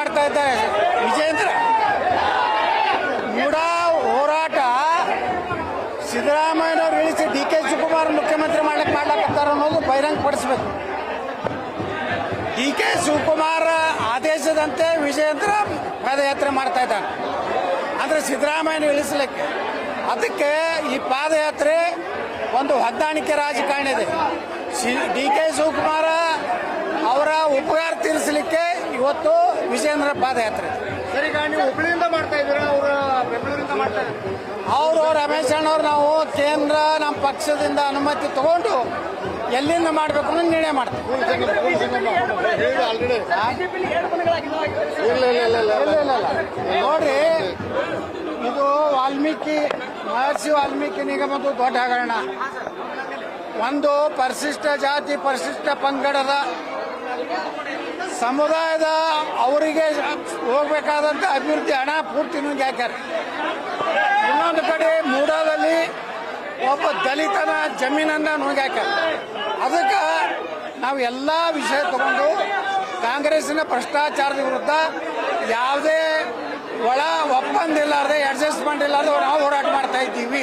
ಮಾಡ್ತಾ ಇದ್ದಾರೆ. ವಿಜೇಂದ್ರ ಮೂಡ ಹೋರಾಟ ಸಿದ್ದರಾಮಯ್ಯನವ್ರು ಇಳಿಸಿ ಡಿ ಕೆ ಶಿವಕುಮಾರ್ ಮುಖ್ಯಮಂತ್ರಿ ಮಾಡ್ಲಿಕ್ಕೆ ಮಾಡ್ಲಾಕತ್ತಾರ ಅನ್ನೋದು ಬಹಿರಂಗ ಪಡಿಸ್ಬೇಕು ಡಿ ಕೆ ಶಿವಕುಮಾರ್ ಆದೇಶದಂತೆ ವಿಜೇಂದ್ರ ಪಾದಯಾತ್ರೆ ಮಾಡ್ತಾ ಇದ್ದಾರೆ ಅಂದ್ರೆ ಸಿದ್ದರಾಮಯ್ಯನ ಇಳಿಸಲಿಕ್ಕೆ ಅದಕ್ಕೆ ಈ ಪಾದಯಾತ್ರೆ ಒಂದು ಹೊಂದಾಣಿಕೆ ರಾಜಕಾರಣ ಇದೆ. ಡಿ ಕೆ ಶಿವಕುಮಾರ ಇವತ್ತು ವಿಜಯೇಂದ್ರ ಪಾದಯಾತ್ರೆ. ಸರ್ ಈಗ ನೀವು ಹುಬ್ಳಿಯಿಂದ ಮಾಡ್ತಾ ಇದ್ದೀರಾ? ಅವರು ಬೆಂಗಳೂರಿಂದ ಮಾಡ್ತಾ ಅವರು ರಮೇಶ್ ಅಣ್ಣವ್ರು ನಾವು ಕೇಂದ್ರ ನಮ್ಮ ಪಕ್ಷದಿಂದ ಅನುಮತಿ ತಗೊಂಡು ಎಲ್ಲಿಂದ ಮಾಡಬೇಕು ಅನ್ನೋ ನಿರ್ಣಯ ಮಾಡ್ತೀವಿ. ನೋಡ್ರಿ ಇದು ವಾಲ್ಮೀಕಿ ಮಹರ್ಷಿ ವಾಲ್ಮೀಕಿ ನಿಗಮದ ದೊಡ್ಡ ಹಗರಣ. ಒಂದು ಪರಿಶಿಷ್ಟ ಜಾತಿ ಪರಿಶಿಷ್ಟ ಪಂಗಡದ ಸಮುದಾಯದ ಅವರಿಗೆ ಹೋಗ್ಬೇಕಾದಂಥ ಅಭಿವೃದ್ಧಿ ಹಣ ಪೂರ್ತಿ ನುಂಗಿ ಹಾಕ್ಯಾರ ಇನ್ನೊಂದು ಕಡೆ ಮೂಡಾದಲ್ಲಿ ಒಬ್ಬ ದಲಿತನ ಜಮೀನನ್ನ ನುಂಗ್ಯಾಕ್ಯಾರ ಅದಕ್ಕೆ ನಾವು ಎಲ್ಲ ವಿಷಯ ತಗೊಂಡು ಕಾಂಗ್ರೆಸ್ನ ಭ್ರಷ್ಟಾಚಾರದ ವಿರುದ್ಧ ಯಾವುದೇ ಒಳ ಒಪ್ಪಂದ ಇಲ್ಲಾರ್ದೆ ಅಡ್ಜಸ್ಟ್ಮೆಂಟ್ ಇಲ್ಲಾರ್ದೆ ನಾವು ಹೋರಾಟ ಮಾಡ್ತಾ ಇದ್ದೀವಿ.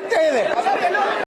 ಮಾತ್ರ ಕೇಳ್ತಾ ಇದ್ದಾರೆ ಸರ್ ಪ್ರತಾಪ್ ಸಿಂಹ ಅವರು